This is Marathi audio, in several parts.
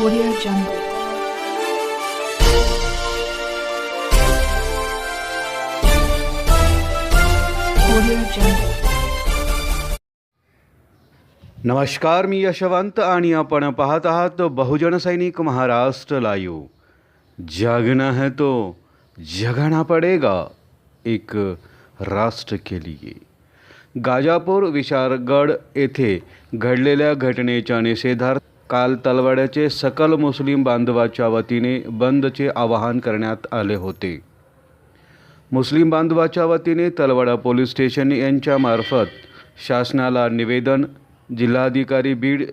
Audio Jungle. नमस्कार मी यशवंत आणि आपण पाहत आहात बहुजन सैनिक महाराष्ट्र लाईव्ह. जगना है तो जगणा पडेगा एक राष्ट्र के लिए. गाजापूर विशारगड येथे घडलेल्या घटनेच्या निषेधार्थ काल तलवाड्याचे सकल मुस्लिम बांधवाच्या वतीने बंदचे आवाहन करण्यात आले होते. मुस्लिम बांधवाच्या वतीने तलवाडा पोलीस स्टेशन यांच्यामार्फत शासनाला निवेदन जिल्हाधिकारी बीड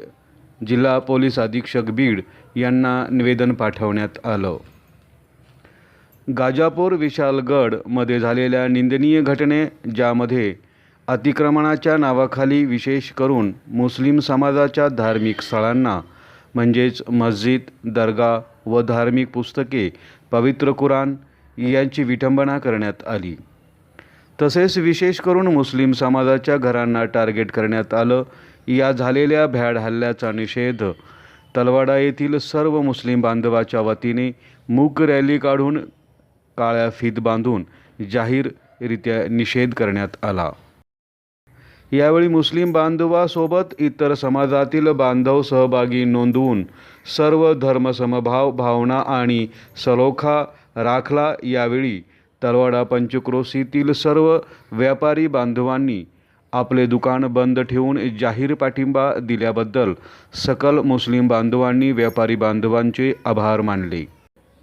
जिल्हा पोलीस अधीक्षक बीड यांना निवेदन पाठवण्यात आलं. गाजापूर विशालगडमध्ये झालेल्या निंदनीय घटने ज्यामध्ये अतिक्रमणाच्या नावाखाली विशेष करून मुस्लिम समाजाच्या धार्मिक स्थळांना म्हणजेच मस्जिद दर्गा व धार्मिक पुस्तके पवित्र कुराण यांची विटंबना करण्यात आली. तसेच विशेष करून मुस्लिम समाजाच्या घरांना टार्गेट करण्यात आलं. या झालेल्या भ्याड हल्ल्याचा निषेध तलवाडा येथील सर्व मुस्लिम बांधवाच्या वतीने मूक रॅली काढून काळ्या फीत बांधून जाहीररित्या निषेध करण्यात आला. यावेळी मुस्लिम बांधवासोबत इतर समाजातील बांधव सहभागी नोंदवून सर्व धर्मसमभाव भावना आणि सलोखा राखला. यावेळी तलवाडा पंचक्रोशीतील सर्व व्यापारी बांधवांनी आपले दुकान बंद ठेवून जाहीर पाठिंबा दिल्याबद्दल सकल मुस्लिम बांधवांनी व्यापारी बांधवांचे आभार मानले.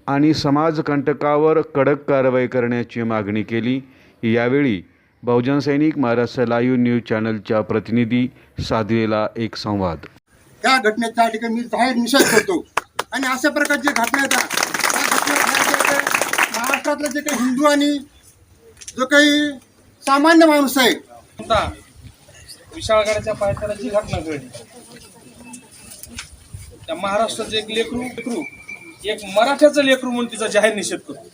आणि समाजकंटकावर कडक कारवाई करण्याची मागणी केली. यावेळी बहुजन सैनिक महाराष्ट्र लाईव्ह न्यूज चॅनलच्या प्रतिनिधी साधलेला एक संवाद. त्या घटनेच्या ठिकाणी मी जाहीर निषेध करतो. आणि अशा प्रकारची घटना येतात महाराष्ट्रातले जे काही हिंदू आणि जो काही सामान्य माणूस आहे. विशाळगडाच्या पायथ्याला जी घटना घडली त्या महाराष्ट्राचं एक लेकरू लेकरू एक मराठ्याचं लेकरू म्हणून तिचा जाहीर निषेध करतो.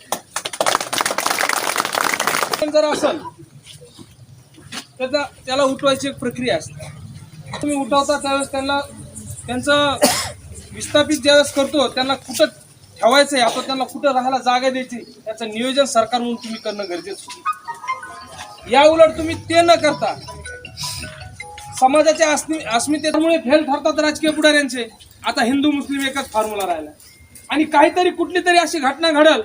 पण जर असल त्याचा त्याला उठवायची एक प्रक्रिया असते. तुम्ही उठवता त्यावेळेस त्यांना त्यांचं विस्थापित ज्यावेळेस करतो त्यांना कुठं ठेवायचं आहे आपण त्यांना कुठं राहायला जागा द्यायची याचं नियोजन सरकार म्हणून तुम्ही करणं गरजेचं आहे. या उलट तुम्ही ते न करता समाजाच्या अस्मि अस्मितेमुळे फेल ठरतात राजकीय पुढाऱ्यांचे. आता हिंदू मुस्लिम एकच फॉर्म्युला राहिला. आणि काहीतरी कुठली तरी अशी घटना घडल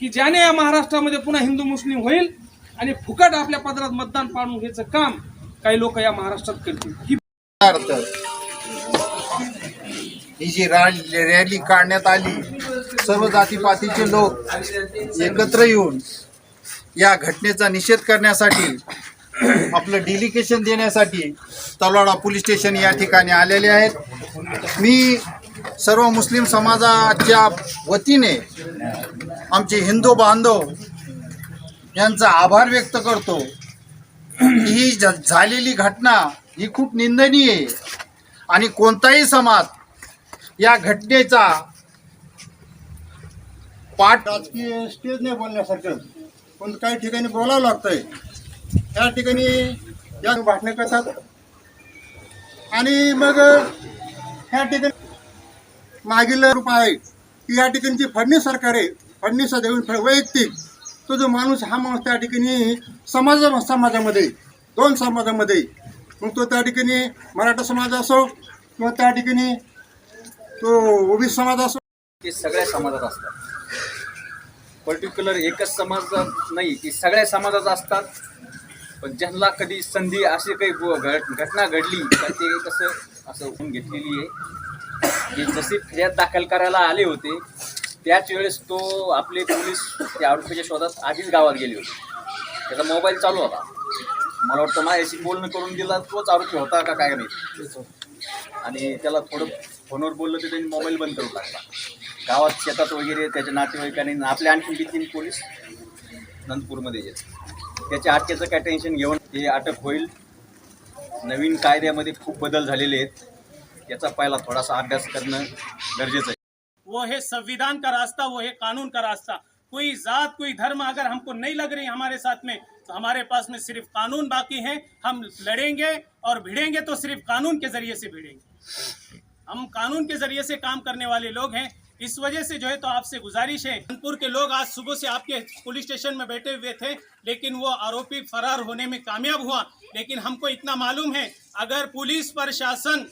की ज्याने या महाराष्ट्रामध्ये पुन्हा हिंदू मुस्लिम होईल आणि फुकट आपल्या पदरात मतदान पाडून घ्यायचं काम काही लोक या महाराष्ट्रात करतील. ही अर्थ ही जी रॅली रॅली काढण्यात आली सर्व जातीपातीचे लोक एकत्र येऊन या घटनेचा निषेध करण्यासाठी आपलं डिलिकेशन देण्यासाठी तलवाडा पोलीस स्टेशन या ठिकाणी आलेले आहेत. मी सर्व मुस्लिम समाजाच्या वतीने आमचे हिंदू बांधव यांचा आभार व्यक्त करतो. ही झालेली घटना ही खूप निंदनीय आहे. आणि कोणताही समाज या घटनेचा पाठ राजकीय स्टेज नाही बोलण्यासारखं. पण काही ठिकाणी बोलावं लागतंय. त्या ठिकाणी या भाषणे करतात. आणि मग ह्या ठिकाणी मागील रूप आहे. की या ठिकाणची जी फडणवीस सरकार आहे. फडणवीस देऊन वैयक्तिक. तो जो माणूस हा माणूस त्या ठिकाणी समाज समाजामध्ये दोन समाजामध्ये मग तो त्या ठिकाणी मराठा समाज असो किंवा त्या ठिकाणी तो ओबी समाज असो. ते सगळ्या समाजात असतात. पर्टिक्युलर एकच समाजात नाही की सगळ्या समाजात असतात. पण ज्यांना कधी संधी अशी काही घट घटना घडली तर ते कसं असं होऊन घेतलेली आहे. की जसे फिर्याद दाखल करायला आले होते त्याच वेळेस तो आपले पोलीस त्या आरोपीच्या शोधात आधीच गावात गेले होते. त्याचा मोबाईल चालू होता. मला वाटतं माझ्याशी बोलणं करून दिला तोच आरोपी होता का काय नाही आणि त्याला थोडं फोनवर बोललं तर त्यांनी मोबाईल बंद करून टाकला. गावात शेतात वगैरे त्याच्या नातेवाईकांनी आपले आणखी तीन पोलीस नंदपूरमध्ये येत त्याच्या अटकेचं काय टेन्शन घेऊन हे अटक होईल. नवीन कायद्यामध्ये खूप बदल झालेले आहेत. याचा पहिला थोडासा अभ्यास करणं गरजेचं आहे. वो है संविधान का रास्ता, वो है कानून का रास्ता। कोई जात, कोई धर्म अगर हमको नहीं लग रही हमारे साथ में तो हमारे पास में सिर्फ़ कानून बाकी है। हम लड़ेंगे और भिड़ेंगे तो सिर्फ़ कानून के ज़रिए से भिड़ेंगे। हम कानून के ज़रिए से काम करने वाले लोग हैं। इस वजह से जो है तो आपसे गुजारिश है। कानपुर के लोग आज सुबह से आपके पुलिस स्टेशन में बैठे हुए थे, लेकिन वो आरोपी फरार होने में कामयाब हुआ। लेकिन हमको इतना मालूम है, अगर पुलिस प्रशासन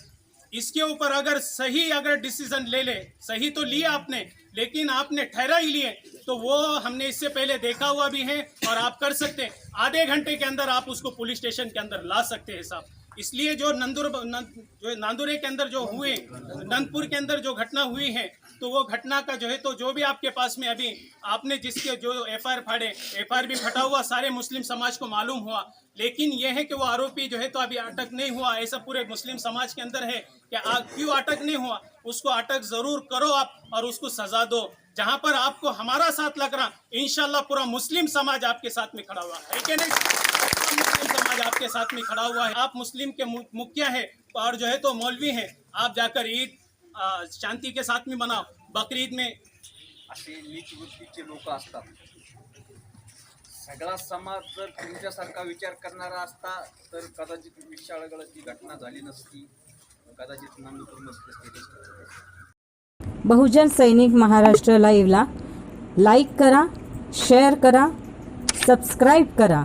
इसके ऊपर अगर सही अगर डिसीज़न ले ले, सही तो लिया आपने, लेकिन आपने ठहरा ही लिए तो वो हमने इससे पहले देखा हुआ भी है और आप कर सकते हैं। आधे घंटे के अंदर आप उसको पुलिस स्टेशन के अंदर ला सकते हैं साहब। इसलिए जो नंदुर नंद, जो नांदुरे के अंदर जो हुए नंदपुर के अंदर जो घटना हुई है तो वो घटना का जो है तो जो भी आपके पास में अभी आपने जिसके जो एफ़ आई आर फाड़े एफ़ भी फटा हुआ सारे मुस्लिम समाज को मालूम हुआ। लेकिन यह है कि वो आरोपी जो है तो अभी अटक नहीं हुआ। ऐसा पूरे मुस्लिम समाज के अंदर है कि क्यों अटक नहीं हुआ? उसको अटक ज़रूर करो आप और उसको सजा दो। जहाँ पर आपको हमारा साथ लग रहा इंशाल्लाह पूरा मुस्लिम समाज आपके साथ में खड़ा हुआ। है समाज आपके साथ में खड़ा हुआ है। आप मुस्लिम के मु- मुखिया है और जो है तो मौलवी हैं। आप जाकर ईद शांति के साथ में मनाओ। बकरीद में असे लोक असतात. सगळा समाज जर तुमच्यासारखा विचार करणारा असता तर कदाचित विशाळगडाची घटना झाली नसती. कदाचित नांदूर नसते बहुजन सैनिक महाराष्ट्र लाईव्हला लाईक करा शेअर करा सबस्क्राईब करा.